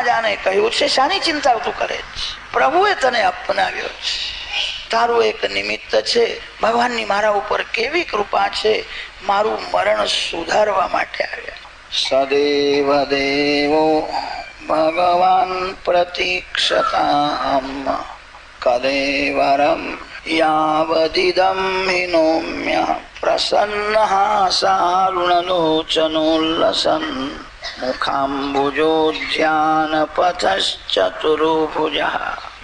રાજાને કહ્યું છે, શાની ચિંતા તું કરે છે? પ્રભુએ તને અપનાવ્યો છે. તારું એક નિમિત્ત છે. ભગવાનની મારા ઉપર કેવી કૃપા છે? મારું મરણ સુધારવા માટે આવ્યા. સદેવ દેવો, ભગવાન પ્રતીક્ષતા કદેવરમ યાવદિદમ હિનોમ્ય પ્રસન્ન સારુણલોચનોલ્લસન મુખાંબુજોધ્યાન પથશ્ચતુર્ભુજ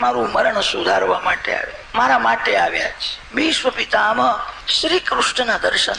મારું મરણ સુધારવા માટે આવે. મારા માટે આવ્યા છે. ભીષ્મ પિતામહ શ્રી કૃષ્ણના દર્શન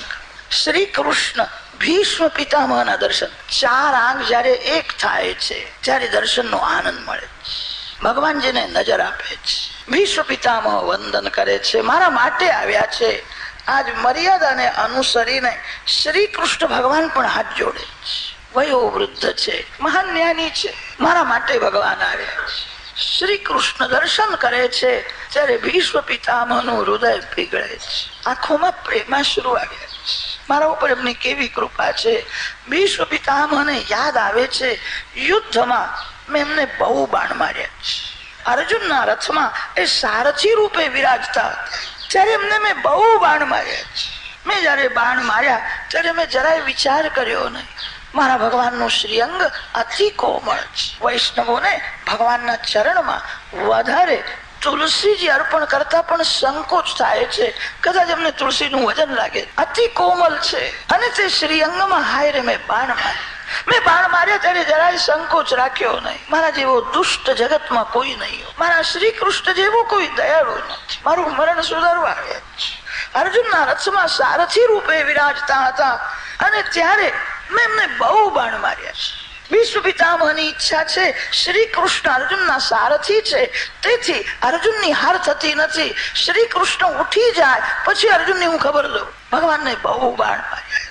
શ્રી કૃષ્ણ ભીષ્મ પિતામહના દર્શન. ચાર આંગ જ્યારે એક થાય છે, ત્યારે દર્શનનો આનંદ મળે છે. ભગવાનજીને નજર આપે છે. ભીષ્મ પિતામહ વંદન કરે છે. મારા માટે આવ્યા છે. આજ મર્યાદાને અનુસરીને શ્રી કૃષ્ણ ભગવાન પણ હાથ જોડે છે. વયો વૃદ્ધ છે. મહાન જ્ઞાની છે. મારા માટે ભગવાન આવ્યા છે. શ્રી કૃષ્ણ દર્શન કરે છે. ત્યારે ભીષ્મ પિતામહનું હૃદય પીગળે છે. આંખોમાં પ્રેમાશ્રુ આવ્યા છે. મારા ઉપર એમની કેવી કૃપા છે? ભીષ્મ પિતામહને યાદ આવે છે. યુદ્ધમાં મેં એમને બહુ બાણ માર્યા છે. અર્જુનના રથમાં એ સારથી રૂપે વિરાજતા હતા. ત્યારે એમને મેં બહુ બાણ માર્યા છે. મેં જ્યારે બાણ માર્યા, ત્યારે મેં જરાય વિચાર કર્યો નહીં. મારા ભગવાનનું શ્રીઅંગ અતિ કોમળ છે. વૈષ્ણવોને ભગવાનના ચરણમાં વધારે તુલસીજી અર્પણ કરતા પણ સંકોચ થાય છે. કદાચ એમને તુલસીનું વજન લાગે. અતિ કોમલ છે. અને તે શ્રીઅંગમાં હાયરે મેં બાણ માર્યા. મેં બાણ માર્યા ત્યારે જરાય સંકોચ રાખ્યો નહીં. મારા જેવો દુષ્ટ જગતમાં કોઈ નહીં મારા શ્રી કૃષ્ણ જેવો કોઈ દયાળુ નથી. મારું મરણ સુધારવા આવ્યા છે. અર્જુનના રથમાં સારથી રૂપે વિરાજતા હતા. અને ત્યારે મેં એમને બહુ બાણ માર્યા છે. વિશ્વ પિતામહની ઈચ્છા છે શ્રી કૃષ્ણ અર્જુનના સારથી છે. તેથી અર્જુનની હાર થતી નથી. શ્રી કૃષ્ણ ઉઠી જાય, પછી અર્જુનની હું ખબર દઉં ભગવાનને બહુ બાણ માર્યા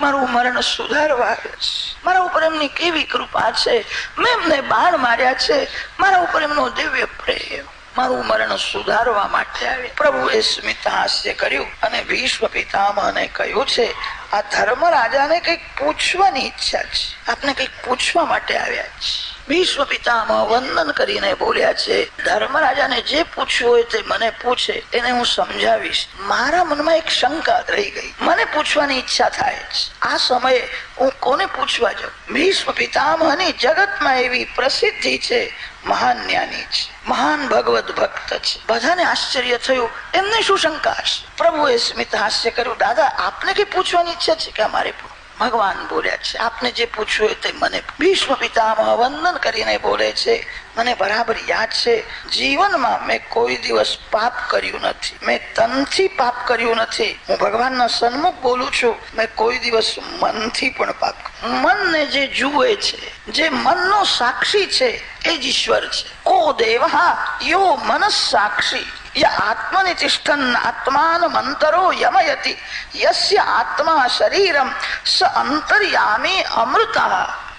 મારું મરણ સુધારવા આવ્યા છે. મારા ઉપર એમની કેવી કૃપા છે? મેં એમને બાણ માર્યા છે. મારા ઉપર એમનો દિવ્ય પ્રેમ. મારું મરણ સુધારવા માટે આવે. પ્રભુએ સ્મિત હાસ્ય કર્યું અને ભીષ્મ પિતામહને કહ્યું છે, આ ધર્મ રાજાને કંઈક પૂછવાની ઈચ્છા છે. આપને કંઈક પૂછવા માટે આવ્યા છે. ભીષ્મ પિતામાં વંદન કરીને બોલ્યા છે, ધર્મરાજાને જે પૂછવું હોય તે મને પૂછે, એને હું સમજાવીશ. મારા મનમાં એક શંકા રહી ગઈ. મને પૂછવાની ઈચ્છા થાય છે આ સમયે હું કોને પૂછવા જાઉં? ભીષ્મ પિતામહની જગતમાં એવી પ્રસિદ્ધિ છે, મહાન જ્ઞાની છે, મહાન ભગવત ભક્ત છે. બધાને આશ્ચર્ય થયું. એમને શું શંકા હશે? પ્રભુએ સ્મિત હાસ્ય કર્યું. દાદા, આપને કઈ પૂછવાની ઈચ્છા છે કે અમારે ભગવાન બોલ્યા છે. આપને જે પૂછ્યું તે મને ભીષ્મ પિતામાં વંદન કરીને બોલે છે. મને બરાબર યાદ છે. જીવનમાં મેં કોઈ દિવસ પાપ કર્યું નથી. મેં તનથી પાપ કર્યું નથી. હું ભગવાનના સન્મુખ બોલું છું. મેં કોઈ દિવસ મનથી પણ પાપ મનને જે જુએ છે, જે મનનો સાક્ષી છે, એ જ ઈશ્વર છે. કો દેવહા યો મનસ સાક્ષી. આત્મનિ તિષ્ઠન આત્માન મંતરો યમયતિ યસ્ય આત્મા શરીરમ સ અંતર્યામી અમૃત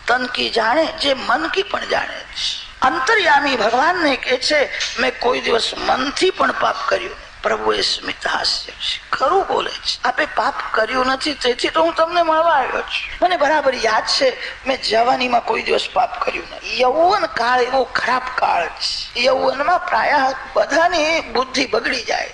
તન કી જાણે જે મન કી પણ જાણે અંતર્યામી ભગવાનને કે છે મેં કોઈ દિવસ મનથી પણ પાપ કર્યું પ્રભુએ સ્મિત હાસ્ય ખરું બોલે છે. આપે પાપ કર્યું નથી, તેથી તો હું તમને મળવા આવ્યો છું. મને બરાબર યાદ છે, મેં જવાનીમાં કોઈ દિવસ પાપ કર્યું નથી. યૌવન કાળ એવો ખરાબ કાળ છે. યૌવનમાં પ્રાય બધાની બુદ્ધિ બગડી જાય.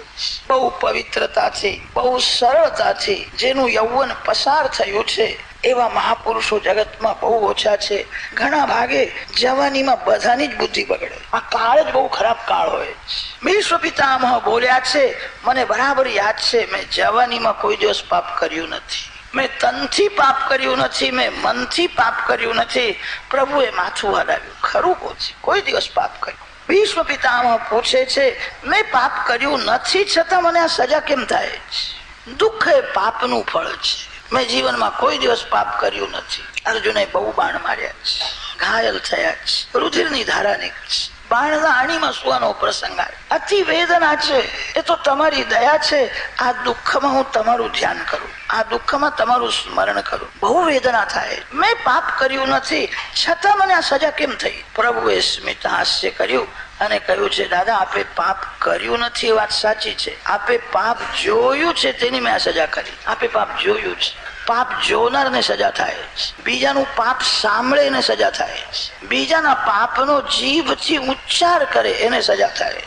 બહુ પવિત્રતા છે, બહુ સરળતાથી જેનું યૌવન પસાર થયું છે. એવા મહાપુરુષો જગતમાં બહુ ઓછા છે. ઘણા ભાગે જવાનીમાં બધાની જ બુદ્ધિ બગડે. આ કાળ જ બહુ ખરાબ કાળ હોય વિશ્વ પિતામહ બોલ્યા છે, મને બરાબર યાદ છે, મેં જવાનીમાં કોઈ દિવસ પાપ કર્યું નથી. મેં તનથી પાપ કર્યું નથી, મેં મનથી પાપ કર્યું નથી. પ્રભુએ માથું હલાવ્યું. ખરું બોલશે કોઈ દિવસ પાપ કર્યું ભીષ્મ પિતામાં પૂછે છે, મેં પાપ કર્યું નથી છતાં મને આ સજા કેમ થાય છે? દુઃખ એ પાપનું ફળ છે. મેં જીવનમાં કોઈ દિવસ પાપ કર્યું નથી. અર્જુને બહુ બાણ માર્યા છે. ઘાયલ થયા છે. રુધિરની ધારા નીકળી બાણના આણીમાં સુવાનો પ્રસંગ આવે. અતિ વેદના છે. એ તો તમારી દયા છે. આ દુઃખમાં હું તમારું ધ્યાન કરું. આ દુઃખમાં તમારું સ્મરણ કરું. બહુ વેદના થાય. મેં પાપ કર્યું નથી. છતાં મને આ સજા કેમ થઈ? પ્રભુએ સ્મિત હાસ્ય કર્યું અને કહ્યું છે, દાદા, આપે પાપ કર્યું નથી. એ વાત સાચી છે. આપે પાપ જોયું છે તેની મેં આ સજા કરી. આપે પાપ જોયું છે. પાપ જોનારને સજા થાય. બીજાનું પાપ સાંભળે એને સજા થાય. બીજાના પાપનો જીભથી ઉચ્ચાર કરે એને સજા થાય.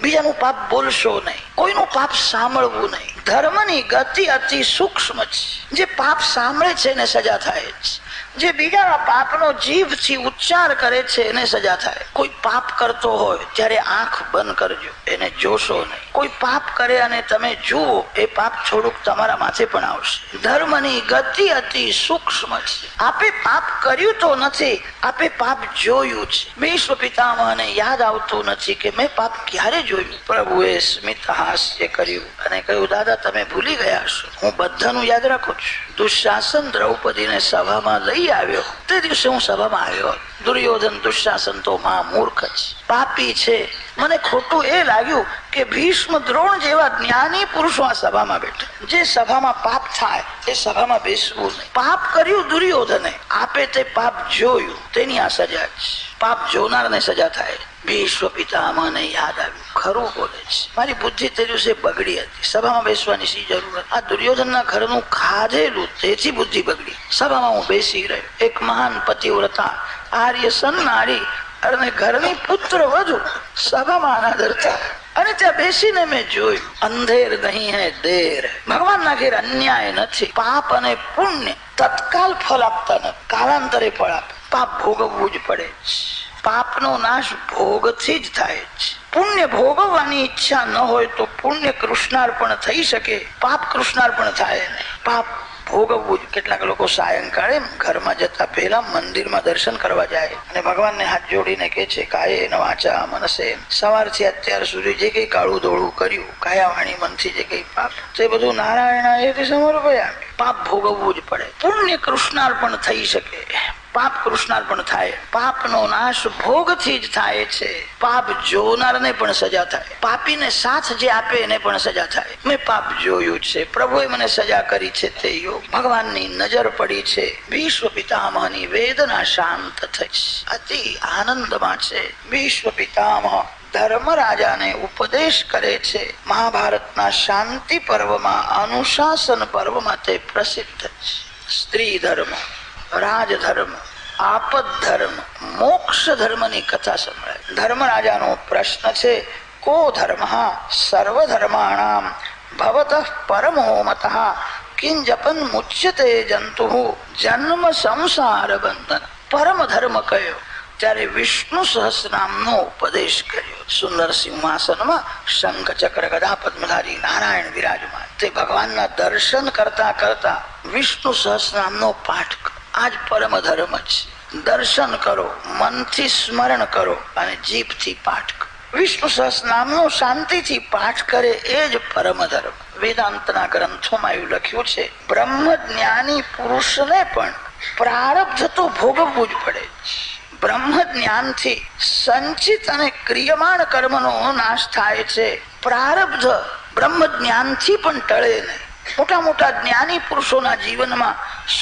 બીજાનું પાપ બોલશો નહીં. કોઈનું પાપ સાંભળવું નહીં. ધર્મની ગતિ અતિ સૂક્ષ્મ છે. જે પાપ સાંભળે છે એને સજા થાય જે બીજા પાપનો જીભથી ઉચ્ચાર કરે છે, એને સજા થાય. કોઈ પાપ કરતો હોય, ત્યારે આંખ બંધ કરજો. એને જોશો નહીં. કોઈ પાપ કરે અને તમે જુઓ, એ પાપ થોડુંક તમારા માથે પણ આવશે. ધર્મની ગતિ અતિ સૂક્ષ્મ છે. આપે પાપ કર્યું તો નથી, આપે પાપ જોયું છે. વિશ્વ પિતામહને યાદ આવતું નથી કે મેં પાપ ક્યારે જોયું. પ્રભુએ સ્મિત હાસ્ય કર્યું અને કહ્યું, દાદા, તમે ભૂલી ગયા છો હું બધાનું યાદ રાખું છું. દુઃશાસન દ્રૌપદીને સભામાં લઈ આવ્યો. તે દિવસે હું સભામાં આવ્યો. દુર્યોધન દુશાસન તો માં મૂર્ખ છે પાપી છે. મને ખોટું એ લાગ્યું કે ભીષ્મ દ્રોણ જેવા જ્ઞાની પુરુષો આ સભામાં બેઠા. જે સભામાં પાપ થાય, એ સભામાં બેસવું નહીં. પાપ કર્યું દુર્યોધને. આપે તે પાપ જોયું. તેની આ સજા છે પાપ જોનારને સજા થાય. ભીષ્મ પિતામહને યાદ આવ્યું. ખરું બોલે છે. મારી બુદ્ધિ તે છે બગડી હતી. સભામાં બેસવાની શી જરૂરત આ દુર્યોધનના ઘરનું ખાધેલું તેથી બુદ્ધિ બગડી. સભામાં હું બેસી રહ્યો. એક મહાન પતિવ્રતા, આર્ય સન્નારી અને ઘરની પુત્ર વધુ સભામાં અનાદરતા અને ત્યાં બેસીને મેં જોયું, અંધેર નહીં હે, દેર. ભગવાનના ઘેર અન્યાય નથી. પાપ અને પુણ્ય તત્કાલ ફળ આપતા નથી. કાલાંતરે ફળ આપે. પાપ ભોગવવું જ પડે છે. પાપનો નાશ ભોગથી જ થાય છે. પુણ્ય ભોગવવાની ઈચ્છા ન હોય તો પુણ્ય કૃષ્ણાર્પણ થઈ શકે. પાપ કૃષ્ણાર્પણ થાય નહીં. પાપ ભોગવવું કેટલાક લોકો સાયંકાળે ઘરમાં જતા પહેલા મંદિરમાં દર્શન કરવા જાય અને ભગવાનને હાથ જોડીને કે છે, કાયે ન વાંચા મનસે. સવારથી અત્યાર સુધી જે કઈ કાળું ધોળું કર્યું કાયા વાણી મનથી જે કઈ પાપ, તે બધું નારાયણ એથી સમર્પયા. પાપ ભોગવવું જ પડે. પુણ્ય કૃષ્ણાર્પણ થઈ શકે. પાપ કૃષ્ણાર્પણ થાય. પાપનો નાશ ભોગથી જ થાય છે. પાપ જોનારને પણ સજા થાય. પાપીને સાથ જે આપે એને પણ સજા થાય. મેં પાપ જોયું છે. પ્રભુએ મને સજા કરી છે તે યોગ. ભગવાનની નજર પડી છે. વિશ્વ પિતામહની વેદના શાંત થઈ અતિ આનંદમાં છે. વિશ્વ પિતામહ ધર્મરાજાને ઉપદેશ કરે છે. મહાભારતના શાંતિ પર્વમાં અનુશાસન પર્વમાં તે પ્રસિદ્ધ છે. સ્ત્રી ધર્મ. રાજધર્મ આપદ ધર્મ મોક્ષ ધર્મની કથા સંભળાય. ધર્મરાજાનો પ્રશ્ન છે, કો ધર્મ? સર્વધર્માણામ ભવત પરમો મત? કિંજપન મુચ્યતે જંતુ? જન્મ સંસાર બંધન. પરમ ધર્મ કયો? ત્યારે વિષ્ણુ સહસ્રનામનો ઉપદેશ કર્યો. સુંદર સિંહાસનમાં શંખ ચક્ર ગદા પદ્મધારી નારાયણ વિરાજમાન. તે ભગવાનના દર્શન કરતા કરતા વિષ્ણુ સહસ્રનામનો પાઠ આજ પરમ ધર્મ છે દર્શન કરો, મનથી સ્મરણ કરો અને જીભથી પાઠ કરો. વિષ્ણુ નામનો શાંતિથી પાઠ કરે એ જ પરમ ધર્મ. વેદાંતના ગ્રંથોમાં એવું લખ્યું છે, બ્રહ્મ જ્ઞાની પુરુષને પણ પ્રારબ્ધ તો ભોગવવું જ પડે બ્રહ્મ જ્ઞાનથી સંચિત અને ક્રિયમાણ કર્મનો નાશ થાય છે. પ્રારબ્ધ બ્રહ્મ જ્ઞાનથી પણ ટળે નહીં. મોટા મોટા જ્ઞાની પુરુષોના જીવનમાં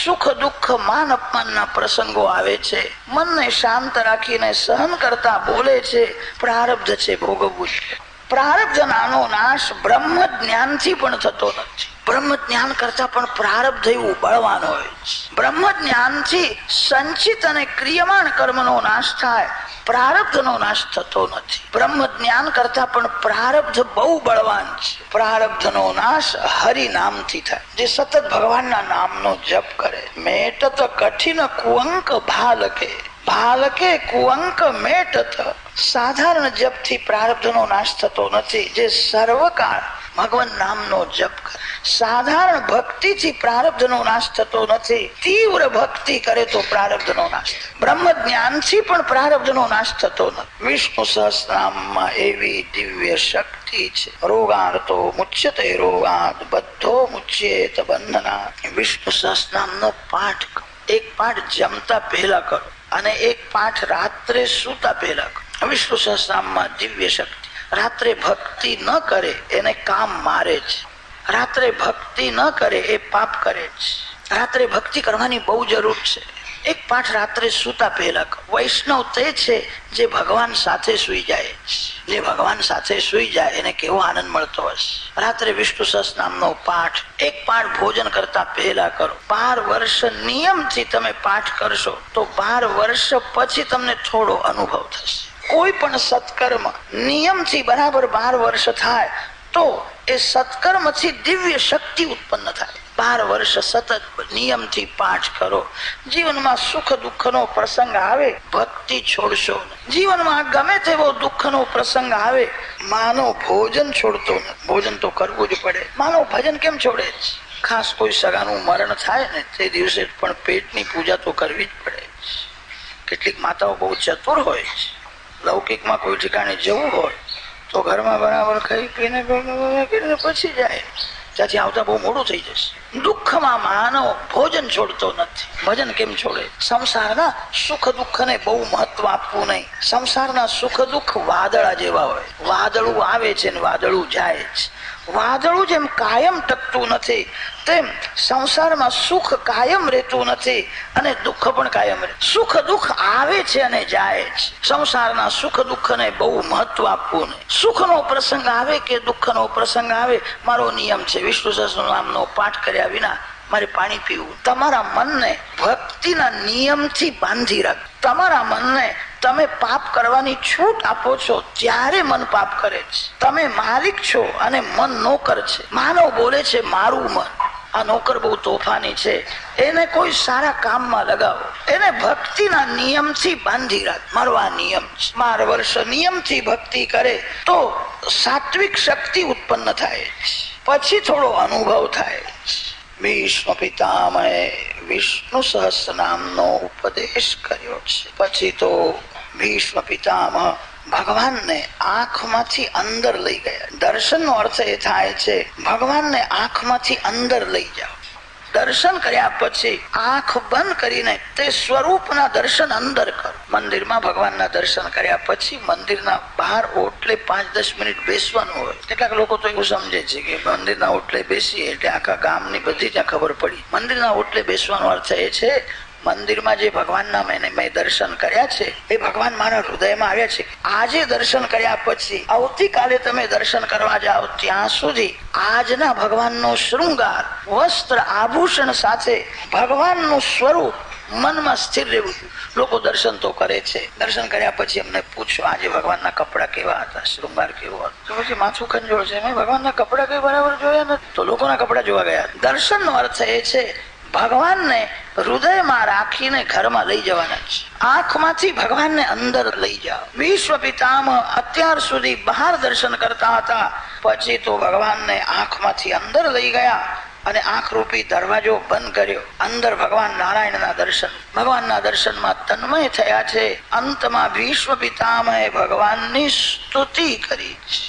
સુખ, દુઃખ, માન અપમાનના પ્રસંગો આવે છે. મનને શાંત રાખીને સહન કરતા બોલે છે, પ્રારબ્ધ છે, ભોગવવું છે. પ્રારબ્ધ નાશ બ્રહ્મ જ્ઞાનથી પણ થતો નથી. બ્રહ્મ જ્ઞાન કરતા પણ પ્રારબ્ધ એવું બળવાન હોય છે. બ્રહ્મ જ્ઞાનથી સંચિત અને ક્રિયમાણ કર્મનો નાશ થાય, પ્રારબ્ધનો નાશ થતો નથી. બ્રહ્મ જ્ઞાન કરતા પણ પ્રારબ્ધ બહુ બળવાન છે. પ્રારબ્ધનો નાશ હરિ નામથી થાય. જે સતત ભગવાનના નામનો જપ કરે. મેટત કઠિન કુંક ભાલકે. ભાલકે કુંક મેટત. સાધારણ જપથી પ્રારબ્ધનો નાશ થતો નથી. જે સર્વકાળ ભગવાન નામનો જપ કરે. સાધારણ ભક્તિથી પ્રારબ્ધનો નાશ થતો નથી. તીવ્ર ભક્તિ કરે તો પ્રારબ્ધનો નાશ બ્રહ્મ જ્ઞાનથી પણ પ્રારબ્ધનો નાશ થતો નથી. વિષ્ણુ સહસ્રનામમાં એવી દિવ્ય શક્તિ પાઠ એક પાઠ જમતા પહેલા કરો અને એક પાઠ રાત્રે સૂતા પહેલા કરો. વિષ્ણુ સહસ્રનામમાં દિવ્ય શક્તિ. રાત્રે ભક્તિ ન કરે, એને કામ મારે છે. રાત્રે ભક્તિ ન કરે એ પાપ કરે છે રાત્રે ભક્તિ કરવાની બહુ જરૂર છે. એક પાઠ રાત્રે સૂતા પહેલા વૈષ્ણવ તે છે જે ભગવાન સાથે સુઈ જાય જે. ભગવાન સાથે સુઈ જાય એને કેવો આનંદ મળતો હશે. રાત્રે વિષ્ણુ સસ નામનો પાઠ. એક પાઠ ભોજન કરતા પહેલા કરો. બાર વર્ષ નિયમથી તમે પાઠ કરશો તો બાર વર્ષ પછી તમને થોડો અનુભવ થશે. કોઈ પણ સત્કર્મ નિયમથી બરાબર બાર વર્ષ થાય તો એ સત્કર્મથી દિવ્ય શક્તિ ઉત્પન્ન થાય. બાર વર્ષ સતત નિયમથી પાઠ કરો. જીવનમાં સુખ દુઃખનો પ્રસંગ આવે, ભક્તિ છોડશો જીવનમાં ગમે તેવો દુઃખનો પ્રસંગ આવે, માનો ભોજન છોડતો ભોજન તો કરવું જ પડે. માનો ભજન કેમ છોડે? ખાસ કોઈ સગાનું મરણ થાય ને તે દિવસે પણ પેટની પૂજા તો કરવી જ પડે. કેટલીક માતાઓ બહુ ચતુર હોય છે. લૌકિકમાં કોઈ ઠેકાણે જવું હોય તો ઘરમાં બરાબર ખાઈ પીને કરીને પછી જાય. ત્યાંથી આવતા બહુ મોડું થઈ જશે. દુઃખમાં માનવ ભોજન છોડતો નથી. ભજન કેમ છોડે? સંસારના સુખ દુઃખને બહુ મહત્વ આપવું નહીં. સંસારના સુખ દુઃખ વાદળા જેવા હોય. વાદળું આવે છે ને વાદળું જાય છે વાદળું જેમ કાયમ ટકતું નથી, તેમ સંસારમાં સુખ કાયમ રહેતું નથી અને દુઃખ પણ કાયમ રહે. સુખ દુઃખ આવે છે અને જાય છે. સંસારના સુખ દુઃખને બહુ મહત્વ આપવું નહીં સુખનો પ્રસંગ આવે કે દુઃખનો પ્રસંગ આવે, મારો નિયમ છે. વિષ્ણુ સહસ્રનામ નામનો પાઠ કર્યા વિના મારે પાણી પીવું. તમારા મનને ભક્તિના નિયમથી બાંધી રાખ. તમારા મનને તમે પાપ કરવાની છૂટ આપો છો ત્યારે મન પાપ કરે છે. તમે માલિક છો અને મન નોકર છે. માનવ બોલે છે, મારું મન. આ નોકર બહુ તોફાની છે. એને કોઈ સારા કામમાં લગાવો. એને ભક્તિના નિયમથી બાંધી રાખ. મારવા નિયમ છે. બાર વર્ષ નિયમથી ભક્તિ કરે તો સાત્વિક શક્તિ ઉત્પન્ન થાય. પછી થોડો અનુભવ થાય. છે ભીષ્મ વિષ્ણુ સહસ્ર નામનો ઉપદેશ કર્યો છે. પછી તો ભીષ્મ પિતામહ ભગવાનને આંખમાંથી અંદર લઈ ગયા. દર્શનનો અર્થ એ થાય છે, ભગવાનને આંખમાંથી અંદર લઈ જાઓ. દર્શન કર્યા પછી આંખ બંધ કરીને તે સ્વરૂપના દર્શન અંદર કરો. મંદિરમાં ભગવાનના દર્શન કર્યા પછી મંદિરના બહાર ઓટલે પાંચ દસ મિનિટ બેસવાનું હોય. કેટલાક લોકો તો એવું સમજે છે કે મંદિરના ઓટલે બેસીએ એટલે આખા ગામની બધી ત્યાં ખબર પડી. મંદિરના ઓટલે બેસવાનો અર્થ એ છે મંદિરમાં જે ભગવાનના મેં મેં દર્શન કર્યા છે, એ ભગવાન મારા હૃદયમાં આવ્યા છે. આજે દર્શન કર્યા પછી આવતીકાલે તમે દર્શન કરવા જાઓ ત્યાં સુધી આજના ભગવાનનો શૃંગાર, વસ્ત્ર, આભૂષણ સાથે ભગવાનનું સ્વરૂપ મનમાં સ્થિર રહેવું લોકો દર્શન તો કરે છે. દર્શન કર્યા પછી એમને પૂછો, આજે ભગવાનના કપડાં કેવા હતા? શૃંગાર કેવો હતો? પછી માથું ખંજોળ છે. મેં ભગવાનના કપડાં કઈ બરાબર જોયા નથી. તો લોકોના કપડાં જોવા ગયા. દર્શનનો અર્થ એ છે, ભગવાનને હૃદયમાં રાખીને ઘરમાં લઈ જવાના છે. આંખમાંથી ભગવાનને અંદર લઈ જાઓ. વિશ્વ અત્યાર સુધી બહાર દર્શન કરતા હતા. પછી તો ભગવાનને આંખમાંથી અંદર લઈ ગયા અને આંખ રૂપી દરવાજો બંધ કર્યો. અંદર ભગવાન નારાયણના દર્શન. ભગવાનના દર્શનમાં તન્મય થયા છે. અંતમાં વિશ્વ પિતામહે ભગવાનની સ્તુતિ કરી છે.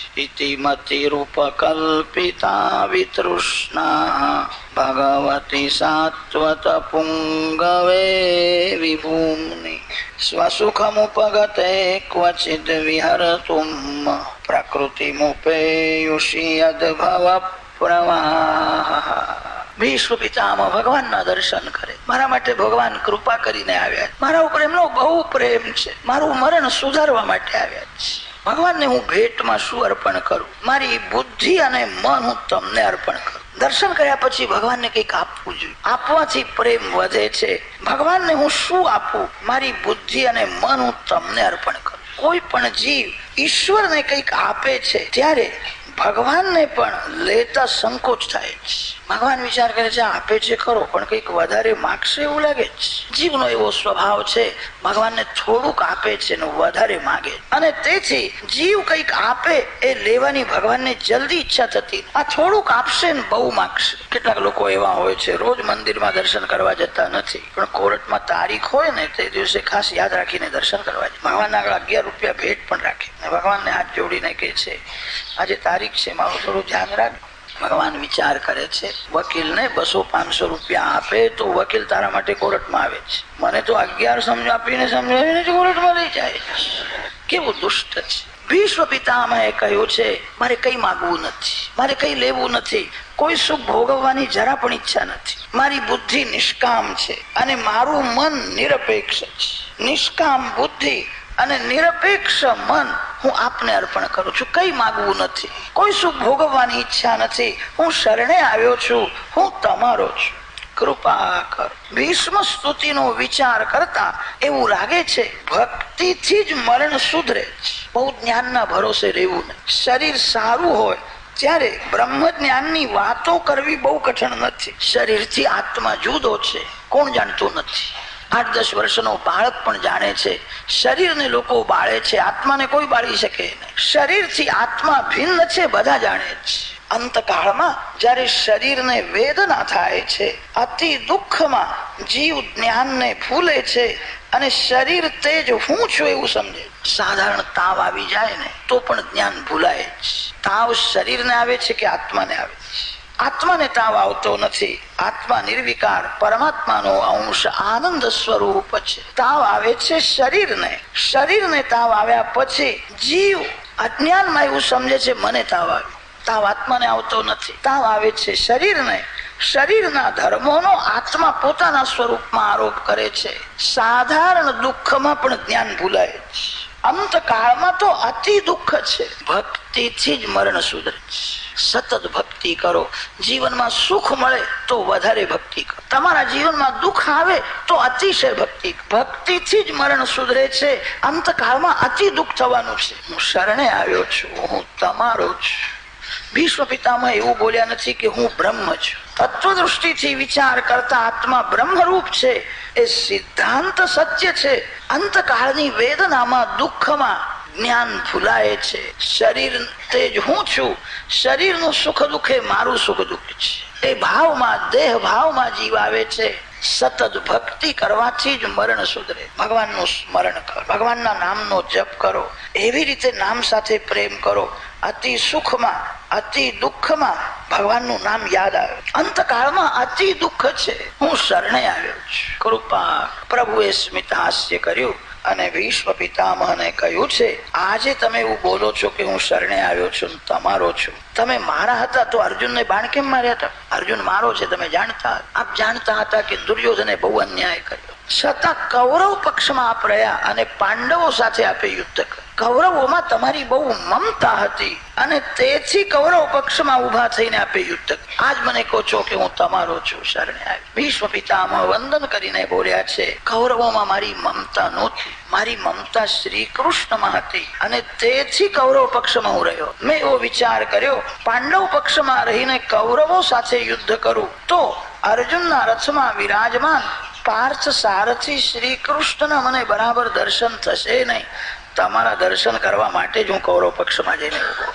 ભગવતી સાત્વત પુંગવે વિભૂમિ સ્વસુખમુપગતે ક્વચિદ વિહરતુમ પ્રકૃતિમુપેયુષી યદ્ભવ પ્રવાહ વિશ્વ પિતામહ ભગવાનના દર્શન કરે। મારા માટે ભગવાન કૃપા કરીને આવ્યા મારા ઉપર એમનો બહુ પ્રેમ છે. મારું મરણ સુધારવા માટે આવ્યા છે. ભગવાનને હું ભેટમાં શું અર્પણ કરું? મારી બુદ્ધિ અને મન હું તમને અર્પણ કરું. દર્શન કર્યા પછી ભગવાનને કંઈક આપવું જોઈએ. આપવાથી પ્રેમ વધે છે. ભગવાનને હું શું આપું? મારી બુદ્ધિ અને મન હું તમને અર્પણ કરું. કોઈ પણ જીવ ઈશ્વરને કંઈક આપે છે, ત્યારે ભગવાનને પણ લેતા સંકોચ થાય છે ભગવાન વિચાર કરે છે આપે છે ખરો, પણ કંઈક વધારે માગશે એવું લાગે છે જીવનો એવો સ્વભાવ છે, ભગવાનને થોડુંક આપે છે ને વધારે માગે. અને તેથી જીવ કંઈક આપે એ લેવાની ભગવાનને જલ્દી ઈચ્છા થતી. આ થોડુંક આપશે ને બહુ માગશે. કેટલાક લોકો એવા હોય છે, રોજ મંદિરમાં દર્શન કરવા જતા નથી. પણ કોર્ટમાં તારીખ હોય ને તે દિવસે ખાસ યાદ રાખીને દર્શન કરવા જાય. ભગવાન આગળ અગિયાર રૂપિયા ભેટ પણ રાખે. ભગવાનને હાથ જોડીને કહે છે, આજે તારીખ છે મારું થોડું ધ્યાન રાખ ભગવાન વિચાર કરે છે, વકીલને બસો પાંચસો રૂપિયા આપે તો વકીલ તારા માટે કોર્ટમાં આવે છે. મને તો અગિયાર સમજો આપીને સમજાવીને કોર્ટમાં લઈ જાય કેવું દુષ્ટ છે. વિશ્વ પિતામહે કહ્યું છે, મારે કઈ માગવું નથી. મારે કઈ લેવું નથી. કોઈ સુખ ભોગવવાની જરા પણ ઈચ્છા નથી. મારી બુદ્ધિ નિષ્કામ છે અને મારું મન નિરપેક્ષ છે. નિષ્કામ બુદ્ધિ અને નિરપેક્ષ મન હું આપને અર્પણ કરું છું. કઈ માગવું નથી. કોઈ શું ભોગવવાની ઈચ્છા નથી. હું શરણે આવ્યો છું. હું તમારો છું. કૃપા કર. ભીષ્મ સ્તુતિનો વિચાર કરતા એવું લાગે છે, ભક્તિથી જ મરણ સુધરે બહુ જ્ઞાનના ભરોસે રહેવું નહીં. શરીર સારું હોય ત્યારે બ્રહ્મ જ્ઞાનની વાતો કરવી બહુ કઠણ નથી. શરીરથી આત્મા જુદો છે. કોણ જાણતું નથી. આઠ દસ વર્ષનો બાળક પણ જાણે છે. શરીરને લોકો બાળે છે. આત્માને કોઈ બાળી શકે નહીં. શરીરથી આત્મા ભિન્ન છે, બધા જાણે છે. અંતકાળમાં જ્યારે શરીરને વેદના થાય છે, અતિ દુઃખમાં જીવ જ્ઞાનને ભૂલે છે અને શરીર તે જ હું છું એવું સમજે સાધારણ તાવ આવી જાય ને, તો પણ જ્ઞાન ભૂલાય છે તાવ શરીરને આવે છે કે આત્માને આવે છે? આત્માને તાવ આવતો નથી. આત્મા નિર્વિકાર પરમાત્માનો અંશ આનંદ સ્વરૂપ છે. તાવ આવે છે શરીરને. શરીરને તાવ આવ્યા પછી જીવ અજ્ઞાનમાં એવું સમજે છે, મને તાવ આવ્યો. તાવ આત્માને આવતો નથી. તાવ આવે છે શરીરને. શરીરના ધર્મોનો આત્મા પોતાના સ્વરૂપમાં આરોપ કરે છે. સાધારણ દુઃખમાં પણ જ્ઞાન ભૂલાય છે. અંતકાળમાં તો અતિ દુઃખ છે. ભક્તિથી જ મરણ સુધરે છે. સતત ભક્તિ કરો. જીવનમાં સુખ મળે તો વધારે ભક્તિ કરો. તમારા જીવનમાં દુઃખ આવે તો અતિશય ભક્તિ ભક્તિથી જ મરણ સુધરે છે. અંતકાળમાં અતિ દુઃખ થવાનું છે. હું શરણે આવ્યો છું. હું તમારો છું. ભીષ્મ પિતામાં એવું બોલ્યા નથી કે હું બ્રહ્મ છું. તત્વ દૃષ્ટિથી વિચાર કરતા આત્મા બ્રહ્મરૂપ છે. એ સિદ્ધાંત સત્ય છે. અંતકાળની વેદનામાં, દુઃખમાં જ્ઞાન ભૂલાય છે. શરીર તે જ હું છું. શરીરનું સુખ દુઃખ એ મારું સુખ દુઃખ છે. એ ભાવમાં, દેહ ભાવમાં જીવ આવે છે. સતત ભક્તિ કરવાથી જ મરણ સુધરે. ભગવાનનું સ્મરણ કરો. ભગવાનના નામનો જપ કરો. એવી રીતે નામ સાથે પ્રેમ કરો. અતિ સુખમાં, અતિ દુઃખમાં ભગવાનનું નામ યાદ આવે. અંતકાળમાં અતિ દુઃખ છે. હું શરણે આવ્યો છું. કૃપા પ્રભુએ સ્મિત હાસ્ય કર્યું. અને વિશ્વ પિતામહને કહ્યું છે, આજે તમે એવું બોલો છો કે હું શરણે આવ્યો છું, તમારો છું. તમે મારા હતા તો અર્જુનને બાણ કેમ માર્યા હતા? અર્જુન મારો છે, તમે જાણતા આપ જાણતા હતા કે દુર્યોધને બહુ અન્યાય કર્યો. છતાં કૌરવ પક્ષમાં આપ રહ્યા અને પાંડવો સાથે આપે યુદ્ધ કર્યું. કૌરવોમાં તમારી બહુ મમતા હતી અને તેથી કૌરવ પક્ષમાં ઊભા થઈને આપે યુદ્ધ. આજ મને કહો છો કે હું તમારો છું, શરણે આવી. ભીષ્મ પિતામાં વંદન કરીને બોલ્યા છે, કૌરવોમાં મારી મમતા નહોતી. મારી મમતા શ્રી કૃષ્ણમાં હતી અને તેથી કૌરવ પક્ષમાં હું રહ્યો. મેં એવો વિચાર કર્યો, પાંડવ પક્ષમાં રહીને કૌરવો સાથે યુદ્ધ કરું તો અર્જુનના રથમાં વિરાજમાન પાર્થ સારથી શ્રી કૃષ્ણના મને બરાબર દર્શન થશે નહીં. તમારા દર્શન કરવા માટે જ હું કૌરવ પક્ષમાં જઈને ઊભો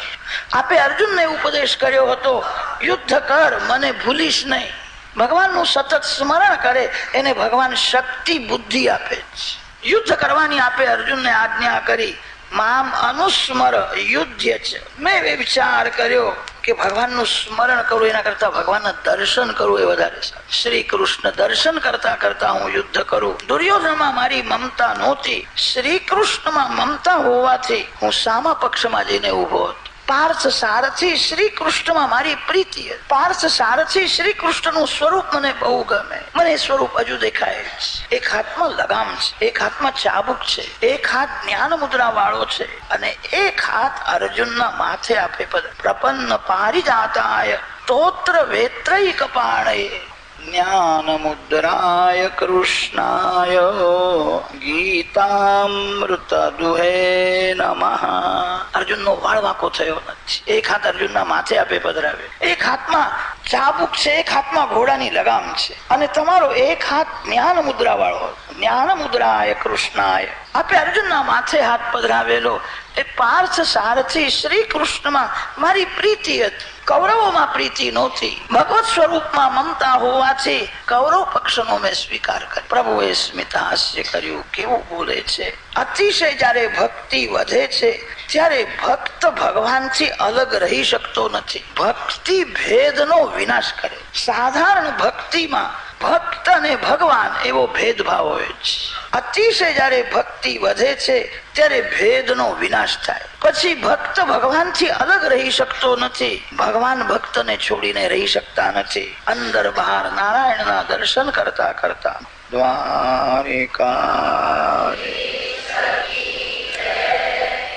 આપે અર્જુનને ઉપદેશ કર્યો હતો, યુદ્ધ કર, મને ભૂલીશ નહીં. ભગવાનનું સતત સ્મરણ કરે, એને ભગવાન શક્તિ બુદ્ધિ આપે છે યુદ્ધ કરવાની આપે અર્જુનને આજ્ઞા કરી, મામ અનુસ્મર યુદ્ધ છે. મેં વિચાર કર્યો કે ભગવાનનું સ્મરણ કરવું એના કરતા ભગવાનના દર્શન કરવું એ વધારે સારું. શ્રી કૃષ્ણ દર્શન કરતા કરતા હું યુદ્ધ કરું. દુર્યોધનમાં મારી મમતા નહોતી. શ્રી કૃષ્ણમાં મમતા હોવાથી હું સામા પક્ષમાં જઈને ઊભો હતો. પાર્થ સારથી શ્રી કૃષ્ણમાં મારી પ્રીતિ પાર્થ સારથી શ્રી કૃષ્ણનું સ્વરૂપ મને બહુ ગમે. મને સ્વરૂપ હજુ દેખાય એક હાથમાં લગામ છે, એક હાથમાં ચાબુક છે, એક હાથ જ્ઞાન મુદ્રા વાળો છે અને એક હાથ અર્જુનના માથે આપે પદ. પ્રપન્ન પારિજાતાય, સ્તોત્ર વેત્રય પાણયે જ્ઞાન મુદ્રાય કૃષ્ણાય ગીતામૃત દુહે નમઃ અર્જુનનો વાળ વાંકો થયો નથી. એક હાથ અર્જુનના માથે આપે પધરાવે. એક હાથમાં ચાબુક છે, એક હાથમાં ઘોડાની લગામ છે. અને તમારો એક હાથ જ્ઞાન મુદ્રા વાળો જ્ઞાન મુદ્રાય કૃષ્ણાય. આપે અર્જુનના માથે હાથ પધરાવેલો. એ પાર્થ સારથી શ્રી કૃષ્ણમાં મારી પ્રીતિ હતી. કૌરવોમાં પ્રીતિ નહોતી. ભગવત સ્વરૂપમાં મમતા હોવાથી કૌરવ પક્ષનો મેં સ્વીકાર કર્યો. પ્રભુએ સ્મિતા હાસ્ય કર્યું. કેવું બોલે છે? અતિશય જ્યારે ભક્તિ વધે છે, ત્યારે ભક્ત ભગવાનથી અલગ રહી શકતો નથી. ભક્તિ ભેદનો વિનાશ કરે. સાધારણ ભક્તિમાં ભક્ત અને ભગવાન એવો ભેદભાવ હોય છે. અતિશય જયારે ભક્તિ વધે છે, ત્યારે ભેદનો વિનાશ થાય. પછી ભક્ત ભગવાનથી અલગ રહી શકતો નથી. ભગવાન ભક્તને છોડીને રહી શકતા નથી. અંદર બહાર નારાયણના દર્શન કરતા કરતા.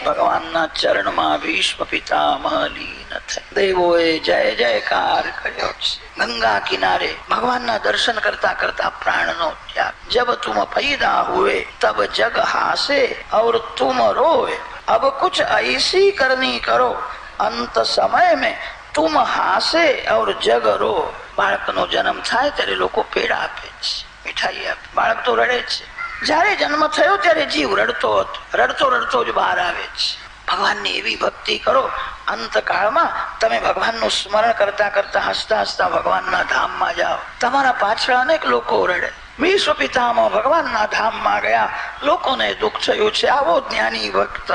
ભગવાનના ચરણમાં ભીષ્મ પિતા લીન સાથે દૈવોએ જય જયકાર કર્યો ગંગા કિનારે ભગવાનના દર્શન કરતા કરતા પ્રાણનો ત્યાગ. જબ તુમ ફૈદા હુએ, તબ જગ હાસે, ઔર તુમ રોય અબ કુછ ऐसी કરની કરો. અંત સમય મે તુમ હાસે, ઔર જગ રો. બાળકનો જન્મ થાય ત્યારે લોકો પેડા આપે છે. મીઠાઈ આપે. બાળક તો રડે છે. જ્યારે જન્મ થયો ત્યારે જીવ રડતો હતો. રડતો રડતો જ બહાર આવે છે. ભગવાનની એવી ભક્તિ કરો, અંતકાળમાં તમે ભગવાનનું સ્મરણ કરતા કરતા હસતા હસતા ભગવાનના ધામમાં જાઓ. તમારા પાછળ અનેક લોકો રડે વિશ્વ પિતામાં ભગવાનના ધામમાં ગયા. લોકોને દુઃખ થયું છે. આવો જ્ઞાની ભક્ત.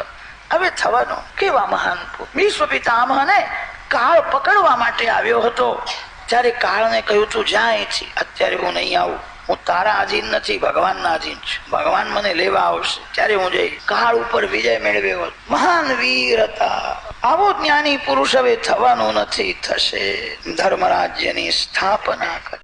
હવે થવાનો કેવા મહાન વિશ્વ પિતામહને કાળ પકડવા માટે આવ્યો હતો. ત્યારે કાળને કહ્યું, તું જ્યાં અહીંથી અત્યારે હું નહીં આવું. હું તારા આધીન નથી, ભગવાનના આધીન છું. ભગવાન મને લેવા આવશે. ત્યારે હું જઈ કાળ ઉપર વિજય મેળવ્યો મહાન વીર હતા. આવો જ્ઞાની પુરુષ હવે થવાનું નથી. થશે. ધર્મ રાજ્યની સ્થાપના કરી.